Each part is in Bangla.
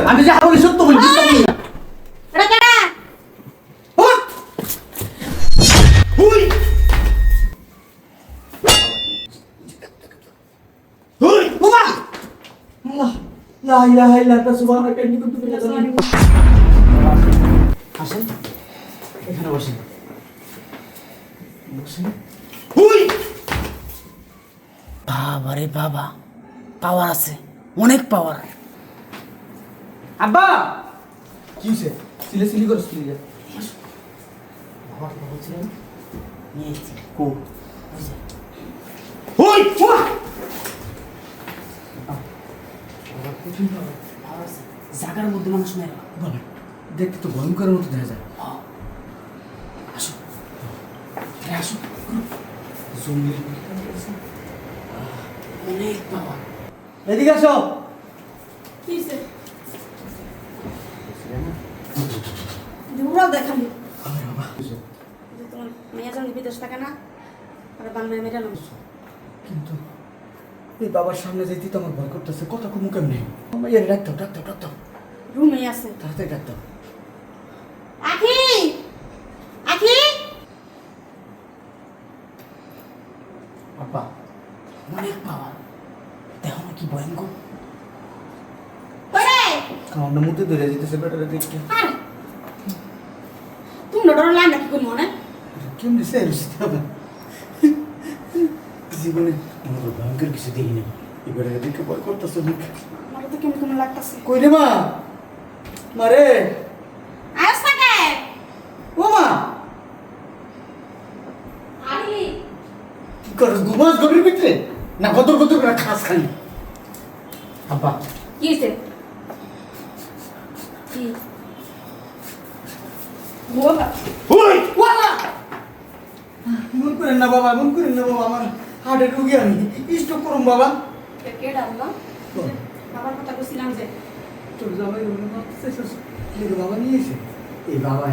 করতেছেন আমি যা বলি সত্য বলি মিথ্যা বলি না এটা কেডা হুই! হুই! বাবা! আল্লাহ, লা ইলাহা ইল্লা আনতা সুবহানাকা ইন্নী কুনতু মিনাজ জালিমিন। আসেন এখানে বসেন বসেন হুই বাবা রে বাবা পাওয়ার আছে অনেক পাওয়ার আব্বা! কি হইছে? সিলে সিলি করছ তুই যা। মধ্যে মানুষ মেরে বলে দেখতে তো ভয়ঙ্করের মতো দেখা যায়। হ্যাঁ। আসো। আসো। জমির অনেক পাওয়া। এদিকে আসো। না আর বান মেয়ে মেরে নাম কিন্তু এই বাবার সামনে যেতে তো আমার ভয় করতেছে কথা কমু কেমনে? ইয়ে ডাক্তার ডাক্তার ডাক্তার রুমে আছে। তাড়াতাড়ি ডাক্তার আখি! আখি! আব্বা অনেক পাওয়ার দেখো না কি ভয়ঙ্কর। ওরে! না ধরে যেতেছে বেটারে দেখতে। ডর লাইন নাকি কোন মনে? হবে জীবনে আমার ভয়ঙ্কর কিছু দেখি না এই বেটারে দেখে ভয় করতেছে অনেক আমার তো কেমন কেমন লাগতাছে কই রে মা মারে আয়স থাকে ও মা কি করছ ঘুমাস গভীর ভিতরে না গদর গদর করে খাস খালি আব্বা কি হইছে কি বাবা ওই ওয়ালা মন করেন না বাবা মন করেন না বাবা আমার হার্টের রুগী আমি। স্ট্রোক করুন বাবা। কেডা বাবা। বাবার কথা কইছিলাম যে তোর জামাই বলে মারতেছে শ্বশুর। কি রে বাবা নিয়েছে এই বাবা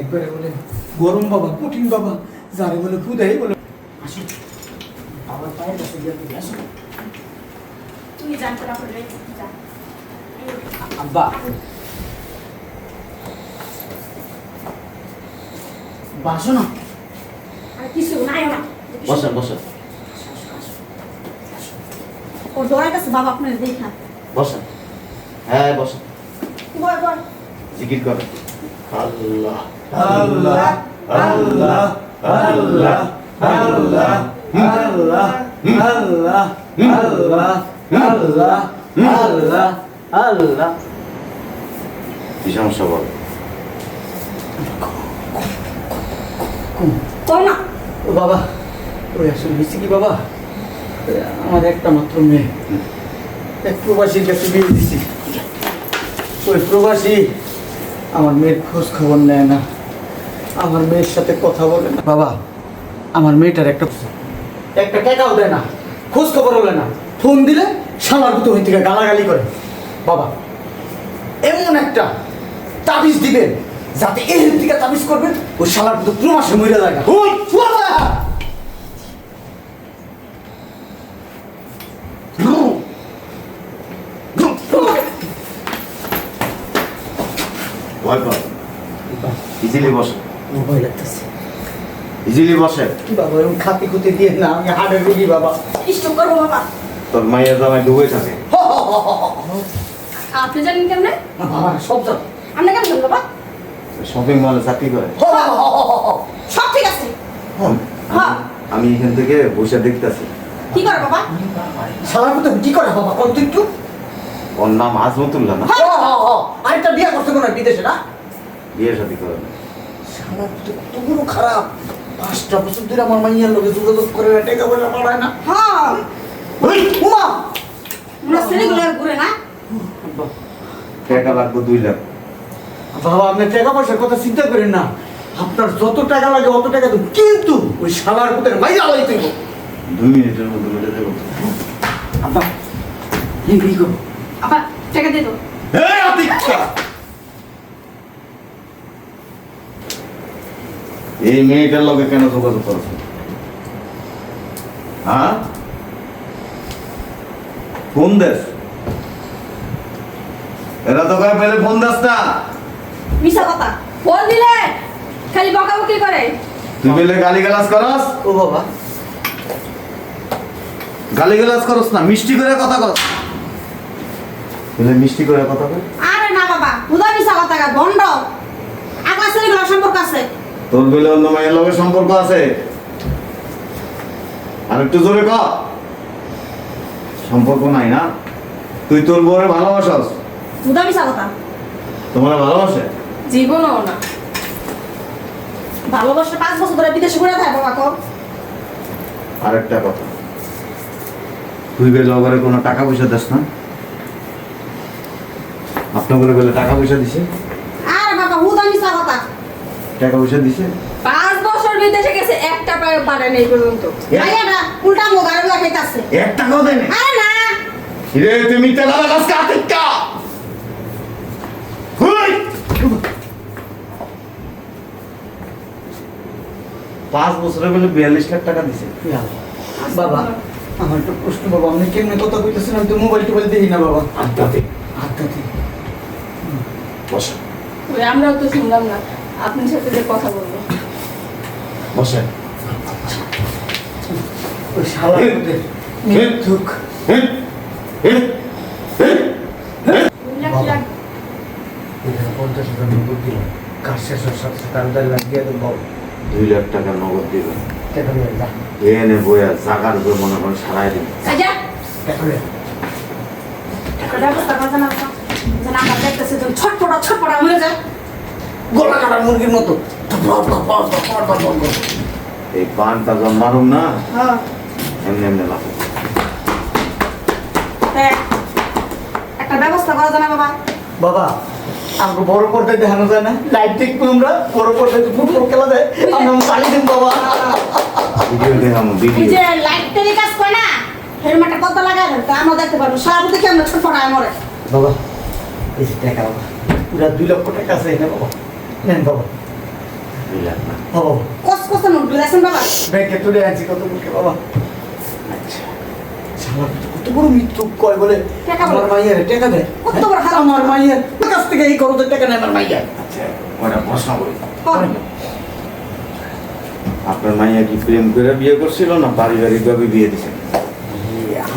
একবারে বলে গরম বাবা কঠিন বাবা। যারে বলে ফুদাই বলে। আসো। বাবার পায়ের কাছে গিয়ে তুমি আসো। তুমি জানতে না পারলে আব্বা। বাসো না। আর কিছু নাই বসেন বসেন বাবা আপনার দেখা বসেন হ্যাঁ বসেন বয় বয় জিকির করেন আল্লাহ আল্লাহ আল্লাহ আল্লাহ আল্লাহ আল্লাহ আল্লাহ আল্লাহ আল্লাহ আল্লাহ আল্লাহ কি সমস্যা বল না ও বাবা ওই আসলে হয়েছে কি বাবা? আমার একটা মাত্র মেয়ে। এক প্রবাসীর কাছে বিয়ে দিছি ওই প্রবাসী আমার মেয়ের খোঁজ খবর নেয় না। আমার মেয়ের সাথে কথা বলে না। বাবা, আমার মেয়েটার একটা একটা টাকাও দেয় না। খোঁজ খবর হলে না। ফোন দিলে সামার মতো হয়ে থেকে গালাগালি করে। বাবা, এমন একটা তাবিজ দিবেন যাতে এর দিকে তাবিজ করবেন, ওই শালার মতো পুরো মাসে মরে যায় না ওই বাবা! ভয় কর ইজিলি ভয় লাগতেছে। ইজিলি বসেন কি বাবা এরকম খাতি খুঁতে দিয়ে না আমি হাড়ের রুগী বাবা। ইষ্ট করব বাবা। তোর মায়ের জামাই ডুবে থাকে। আপনি জানেন কেমনে? সব জানো। আপনি কেমন বাবা? শপিং মলে চাকরি করে। সব ঠিক আছে। হ্যাঁ আমি এখান থেকে বসে দেখতেছি। কি করে বাবা? শালার মতো কি করে বাবা? কত একটু। ওর নাম আজমতুল্লাহ না? আরেকটা বিয়ে করতে হয় বিদেশে না? বিয়ে শাদী করে না। কত বড় খারাপ পাঁচটা বছর ধরে আমার মাইয়ার লোকে যোগাযোগ করে না টাকা পয়সা পাঠায় না হ্যাঁ ওই উমা আমরা ছেলেগুলো ঘুরে না টাকা লাগবে দুই লাখ বাবা আপনি টাকা পয়সার কথা চিন্তা করেন না আপনার যত টাকা লাগে অত টাকা দেবো কিন্তু ওই শালার আলাই তুই দুই মিনিটের মধ্যে মিলে দেবো আব্বা এই কি করব টাকা দিয়ে দাও এই আতিকটা! এই মেয়েটার লগে কেন যোগাযোগ করছ হ্যাঁ? কোন দেশ এরা তো কয় পেলে ফোন দাস না? মিশা কথা। ফোন দিলে খালি বকাবকি করে। তুই পেলে গালি গালাজ করস? ও বাবা। গালি গালাজ করস না মিষ্টি করে কথা কর পেলে মিষ্টি করে কথা কর আরে না বাবা উদা মিশা কথা গা বন্ড আগলা শ্রেণীগুলোর সম্পর্ক আছে। তোর বেলে অন্য মায়ের লগে সম্পর্ক আছে? আর একটু জোরে ক। সম্পর্ক নাই না? তুই তোর বউরে ভালোবাসস? মিশা কথা তোমার ভালোবাসে? জীবনও না। ভালোবাসা পাঁচ বছর ধরে বিদেশে ঘুরে থাকে বাবা কো আরেকটা কথা। তুই বেলে ওবারে কোনো টাকা পয়সা দিস না? আপনার বেলে টাকা পয়সা দিছে আরে বাবা উদা মিশা কথা টাকা পয়সা দিছে? পাঁচ বছর বিদেশে গেছে একটা পায়ে পারে নেই পর্যন্ত। না উল্টা মোগারে খাইতাছে এক টাকাও দেয় না আরে না। রে কাতিকা হুই! পাঁচ বছরে বলে বিয়াল্লিশ লাখ টাকা দিছে। বাবা আমার একটা প্রশ্ন বাবা আপনি কেমনে কথা কইতেছেন? আমি তো মোবাইল টোবাইল দেখি না বাবা। বসে। ওই আমরাও তো শুনলাম না। আপনার সাথে যে কথা বলব বসে ওই শালা। এখানে পঞ্চাশ হাজার নগদ দিল কাজ শেষ হওয়ার সাথে সাথে আমি তাহলে লাগিয়ে দেবো দুই লাখ টাকা নগদ দিবেন টাকা এনে বইয়া জাগার উপর মনে করেন সারাই দিন টাকা জানা তুমি ছটপটা ছটপটা হয়ে যায় গলা কাটা মুরগির মতো। এই পানটা যখন মারুম না হ্যাঁ। এমনি এমনি লাগবে হ্যাঁ। একটা ব্যবস্থা করা জানা বাবা। বাবা আমরা বড় পর্দায় দেখানো যায় না। লাইট দেখব আমরা বড় করতে ফুটবল খেলা যায়। আমরা পানি দিন বাবা। ভিডিও যে লাইট কাজ করে না হেলমেটটা কত লাগায় তো আমরা দেখতে পারব। সব দেখে আমরা বাবা এই দুই লক্ষ টাকা আছে না বাবা। নেন বাবা। দুই লাখ না। হ্যাঁ বাবা কষ্ট কষ্ট নোট দিয়েছেন বাবা। ব্যাংকে তুলে আনছি কত মুখে বাবা? আচ্ছা কত বড় মৃত্যু কয় বলে? টাকা আমার বলে। টাকা দেয়। কত বড় হারাম। আমার মাইয়ার কাছ থেকে এই করতে টাকা নেয় আমার মাইয়ার আচ্ছা প্রশ্ন করি। আপনার মাইয়া কি প্রেম করে বিয়ে করছিল না পারিবারিক ভাবে বিয়ে দিছেন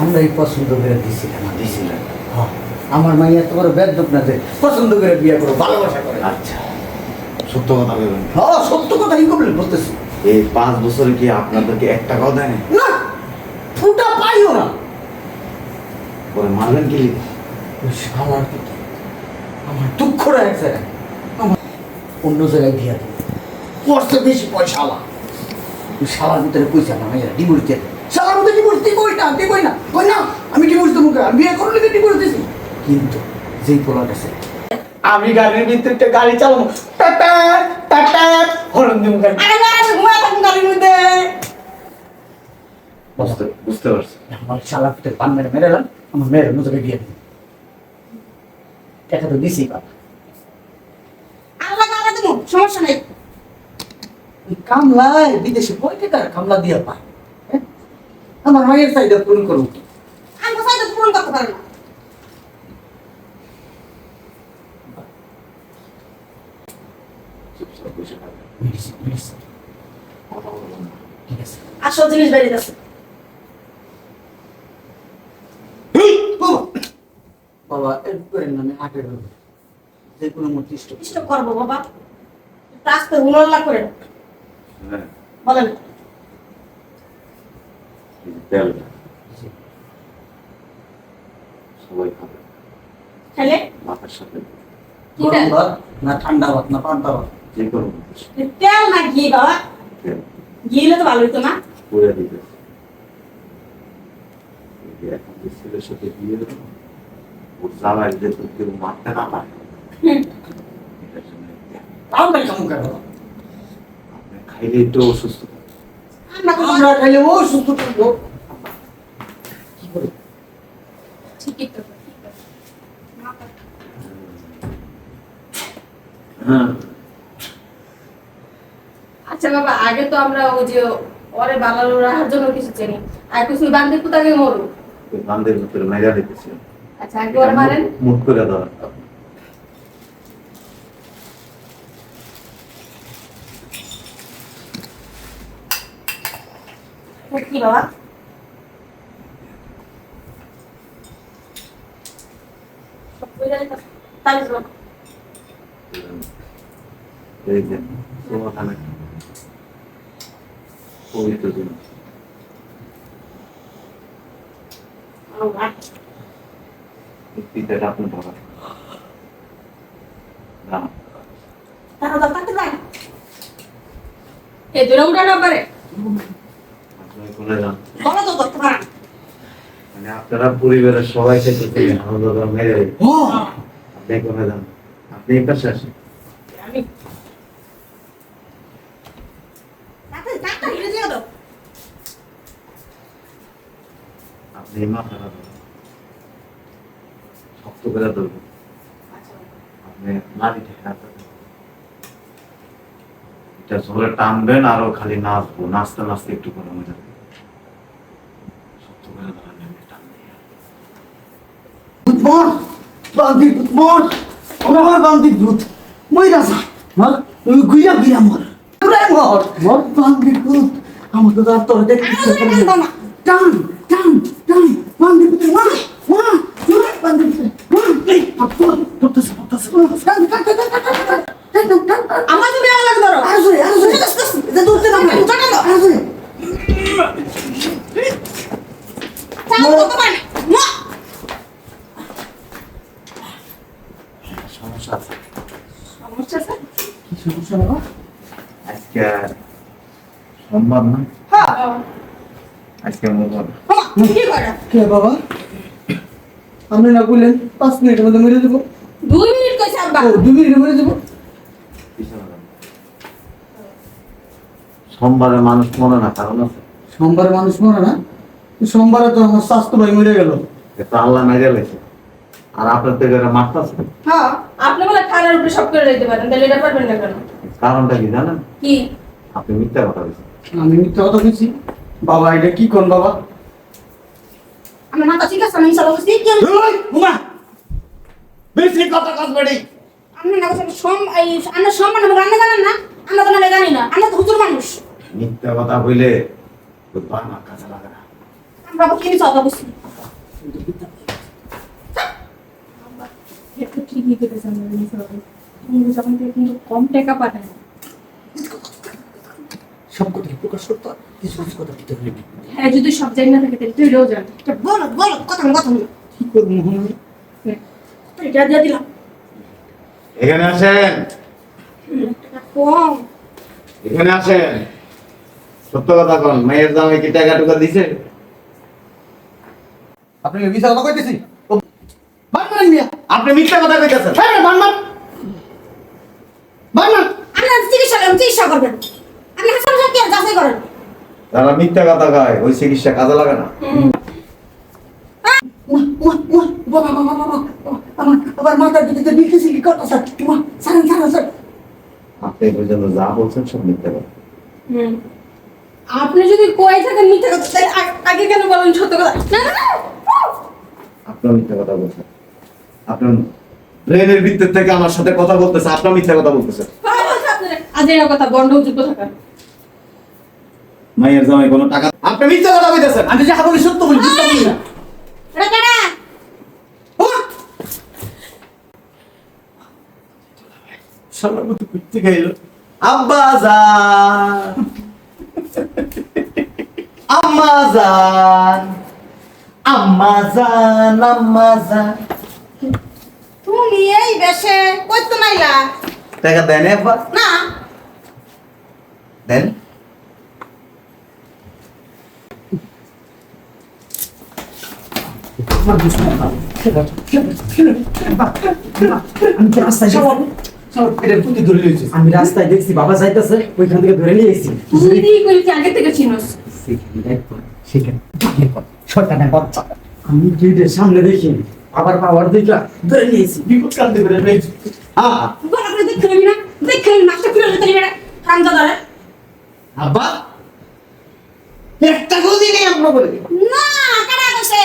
আমরাই পছন্দ করে দিছিলাম দিছিলেন হ্যাঁ, আমার মাইয়া তোমার বেদ না যে পছন্দ করে বিয়ে করো ভালোবাসা করে। আচ্ছা। সত্য কথা বলবেন হ্যাঁ সত্য কথা এই কবলে বলতেছি। এই পাঁচ বছরে কি আপনাদেরকে এক টাকাও না ফুটা পাইও না। পরে কি? ওই আমার দুঃখটা এক জায়গায় আমার অন্য জায়গায় দিয়ে দেবো বেশি পয়সা আলা শালার ভিতরে পয়সা না ভাইয়া ডিভোর্স দিয়ে। শালার মধ্যে ডিভোর্স দিবই না দিবই না? কই না আমি ডিভোর্স দেবো বিয়ে করলে ডিভোর্স দিছি। কিন্তু যেই পোলা গেছে আমি গাড়ির ভিতরে গাড়ি চালাবো। টাটা টাটা হরন দিব গাড়ি আরে না আমি ঘুমায় থাকুন গাড়ির মধ্যে। বুঝতে বুঝতে পারছি। আমার শালার ভিতরে পান মেরে মেরে এলাম আমার মেয়ের নজরে দিয়ে দিন টাকা তো দিছি বাবা। আল্লাহ তাআলা দেবো সমস্যা নেই। কামলায় বিদেশে কয় টাকার কামলা দিয়ে পায়? হ্যাঁ? আমার মায়ের চাহিদা পূরণ করুক আমি কোথায় তো পূরণ করতে পারি না চুপচাপ বসে থাকবেন। মেডিসিন মেডিসিন কথা বলবেন না। ঠিক আছে আসল জিনিস বেরিয়ে বাবা। এর করেন না আমি হাটের রোগ যে কোনো মতো স্টপ স্টপ করব বাবা। একটু আস্তে করে হ্যাঁ, বলেন। এই যে তেলটা সবাই খাবে। খেলে মাথার সাথে। গরম ভাত না ঠান্ডা ভাত না পান্তা ভাত? যে কোনো তেল না ঘি বাবা। ঘি হলে তো ভালো হইতো না। পুড়ে দিতে এখন যে ছেলের সাথে বিয়ে দেবো ওর জ্বালায় যে তোর কেউ মারতে না পারে। হুম। এটার জন্য তেল। তাও নাই কেমন কেন আপনি খাইলে একটু অসুস্থ আমরা খাইলে ও থাকব। কি করে ঠিকই তো হ্যাঁ। আচ্ছা বাবা আগে তো আমরা ওই যে ওরে বালার রাহার জন্য কিছু চেনি। আর কিছু বান্দির কোথাকে মরু বান্দির ভিতরে মাইরা দিতেছি। আচ্ছা আগে ওরে মারেন। মুট করে দাও। কি বাবা? তাই এই যে সময় পবিত্র জিনিস পিতাটা আপনার বাবা। না। তারা দরকার তো নাই এ দূরে উড়া নাম্বারে বলো তো করতে পারেন মানে আপনারা পরিবারের সবাইকে যেতে আনন্দ মেরে আপনি কোনে যান আপনি এই পাশে আসেন। আমি এই মাথাটা ধরুন শক্ত করে ধরবেন আপনি মাটিতে হাত। এটা জোরে টানবেন আরও খালি নাচবো। নাচতে নাচতে একটু করে মজা। শক্ত করে ধরেন এমনি টান দিয়ে। ভূত মর! বান্দি ভূত মর! ওরা বান্দি ভূত। মই রাজা। মর? গুইয়া গিয়া মর। মর? বান্দি ভূত। আমাকে তো আর তোর দেখতে টান টান টান বান্দি ভূত মা মা বান্দি ভূত মা এই আপু করতেছে করতেছে টান টান টান টান টান টান টান টান টান টান আমার তুমি আলাদা ধরো আসলে আসলে এটা ধরতে না আসলে চাও করতে পারেন মা। সমস্যা আছে? সমস্যা আছে? কি সমস্যা বাবা? আজকে সোমবার না? হ্যাঁ। আজকে কি বাবা? আপনি না বললেন পাঁচ মিনিটের মধ্যে মেরে দেবো দুই মিনিট কইছে আব্বা। ও দু মিনিটে মেরে দেবো সোমবারে মানুষ মনে না কারণ আছে। সোমবারে মানুষ মরে না? সোমবারে তো আমার স্বাস্থ্য ভাই মরে গেল। এটা আল্লাহ মেরে লেছে আর আপনার থেকে এটা মারতেছে হ্যাঁ আপনি বলে উপরে সব করে দিতে পারেন তাহলে এটা পারবেন না কেন? কারণটা কি জানেন? কি? আপনি মিথ্যা কথা বলছেন। আমি মিথ্যা কথা বলছি। বাবা এটা কি কোন বাবা? আমার মাথা ঠিক আছে আমি সব বুঝছি কি উমা! বেশি কথা কাজ বাড়ি। আপনি না বলছেন সোম এই আমরা সম্মান আমরা রান্না জানেন না আমরা তো না জানি না আমরা তো হুজুর মানুষ। মিথ্যা কথা বইলে বানা কাজে লাগে না। আমরা আবার কিনি কথা বুঝছি একটু ঠিকই কেটেছেন কিন্তু যখন থেকে কিন্তু কম টাকা পাঠায় সব কথা প্রকাশ করতে হয়? কিছু কিছু কথা দিতে হবে হ্যাঁ যদি সব জানি না থাকে তাহলে তুই রোজ জান বলো বলো কথা কথা বলো। কি করব মোহন এটা দিয়ে দিলাম। এখানে আসেন। কম। এখানে আসেন। সত্য কথা কোন মেয়ের দামে কি টাকা টুকা দিছে? আপনি মিথ্যা কথা কইতেছি। ও, বান মারেন মিয়া। আপনি মিথ্যা কথা কইতেছেন। হ্যাঁ রে, বান মার। বান মার। আপনার চিকিৎসা করেন চিকিৎসা করবেন। আপনি যাচাই করেন? যারা মিথ্যা কথা কয় ওই চিকিৎসা কাজে লাগে না। উমা, উমা, উমা, বাবা, বাবা, বাবা, বাবা, আমার আবার মাথার দিকে বিলকে সিলি করতেছে। উমা সারেন সারেন সারেন আপনি পর্যন্ত যা বলছেন সব মিথ্যা কথা। আপনি যদি কয়ে থাকেন মিথ্যা কথা আগে- কেন বলেন সত্য কথা? না না না মিথ্যা কথা বলছেন। আপনার ব্রেনের ভিতর থেকে আমার সাথে কথা বলতেছে আপনার মিথ্যা কথা আপনারা। আজ এই কথা বন্ধ থাকা। মায়ের জামাই কোনো টাকা আপনি মিথ্যা কথা কইতেছেন। আমি যা বলি সত্য বলি মিথ্যা বলি না। এটা কেনা উমা! শালার মতো করতে গেল আব্বা জান আম্মা জান আম্মা জান আম্মা জান তুমি এই বেশে কই তো নাইলা। টাকা দেন না। দেন। আমি রাস্তায় দেখছি বাবা যাইতেছে ওইখান থেকে ধরে নিয়ে এসেছি আগে থেকে আমি গেটের সামনে দেখি আবার বাবার দেখা ধরে নিয়েছি বিপদ কান্দে ধরে নিয়েছি আব্বা একটা গদি নেই আমরা বলে। না কারা কইছে?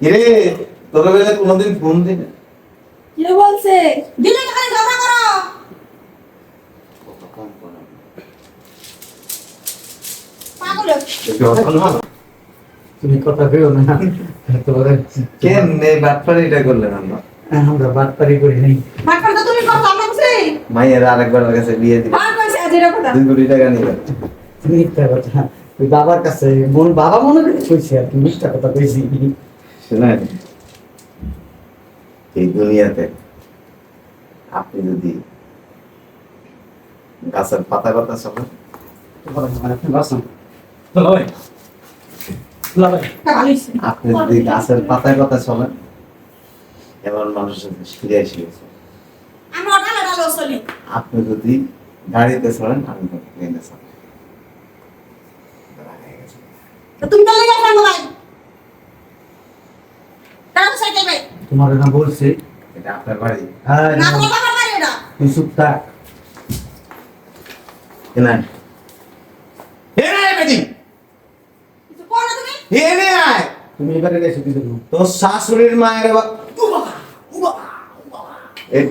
কিরে তোর বেলা কোনোদিন ফোন দিন কে বলছে? দিলে খালি ঝগড়া করো। কত কম করে পাগল তুমি কথা কেউ না। তোমার কেমনে বাটপারিটা করলেন আমরা? আমরা বাটপারি করি নাই। মাটন তো তুমি করছ আমরা বুঝছি মাইয়ের আরেকবার কাছে বিয়ে কথা। দুই কোটি টাকা নিবেন মিথ্যা কথা। ওই বাবার কাছে মন বাবা মনে করে কইছে আর কি মিথ্যা কথা কইছি। শুনেন এই দুনিয়াতে আপনি যদি গাছের পাতা কথা ভালোইছে আপনি যদি গাছের পাতায় কথা শোনেন এমন মানুষের ফিরে ডালে চলি। আপনি যদি গাড়িতে চলেন আমি প্লেনে চলেন তো তুমি তো লেগে ফোন ভাই তারা তো সাইকেল ভাই। তোমার না বলছে। এটা আপনার বাড়ি। হ্যাঁ না তোমার বাবার বাড়ি এটা তুই চুপ থাক। না কিছু করো না তুমি। তুমি এবারে এসে দিতে দেবো শাশুড়ির মায়ের বা- এই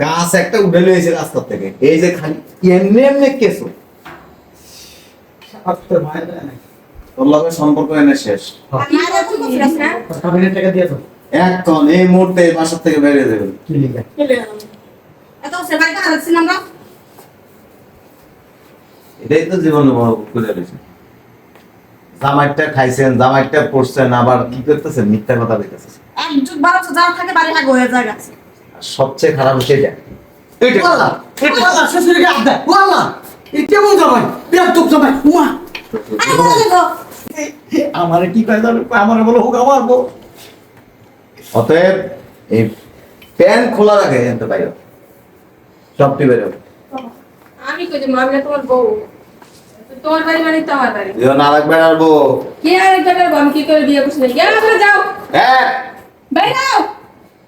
গাছ একটা উঠে লয়েছে রাস্তার থেকে। এই যে খালি এমনি এমনি কেসো তোর মায়ের তোর লগে সম্পর্ক এনে শেষ। এখন এই মুহূর্তে বাসার থেকে বেরিয়ে যাবেন। এটাই তো জীবনে করে রয়েছে জামাইটা খাইছেন জামাইটা পড়ছেন আবার কি করতেছেন? মিথ্যা কথা বলতেছেন। একজন থাকে বাড়ি হয়ে যায় সবচেয়ে খারাপ সেটা এইটা ওয়াল্লাহ ওয়াল্লাহ শ্বশুরকে ওয়াল্লাহ। এই কেমন জামাই? তুপ জামাই। উমা আমারে কি কয় জানো? আমারে বলো হোক আমার বউ অতএব এই প্যান খোলা রাখে সবটি আমি কই যে মামলা তোমার বউ? তোমার বাড়ি মানে তো আমার বাড়ি। না বউ। কে করব আমি কি করে বিয়ে করছি? না গেল আমরা যাও। এক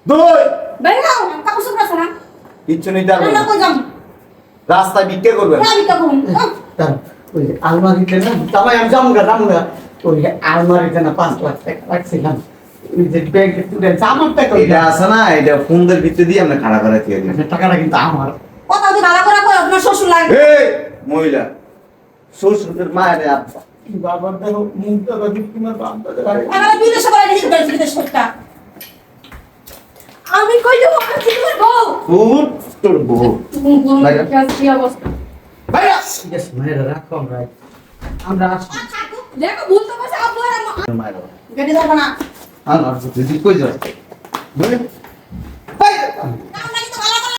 দুই। কাপড় না। কিচ্ছু নিতে পারবেন আমরা না। কই যাম রাস্তায় ভিক্ষে কাপড় তার। ওই আলমারিতে না জামাই আমি যাব গা যাব গা ওই আলমারিতে না পাঁচ লাখ টাকা রাখছিলাম। আমার না আমরা করে আমার। করে এই মহিলা। শ্বশুরের মায়ের আব্বা বাবার দেখো মুখ দেখো তোমার বাপ দাদা আমরা বিদেশে বাড়ি নিয়ে যাই বিদেশ করতে। আমি কই দেবো আমি কি তোমার বউ? তোর তোর বউ। কি অবস্থা? আছে মায়েরা রাখো আমরা। আমরা আসি দেখো ভুলতে পারছে আব্বু আর আম্মা। মায়ের। বাবা। না। আর আর যদি কই যায় বলে।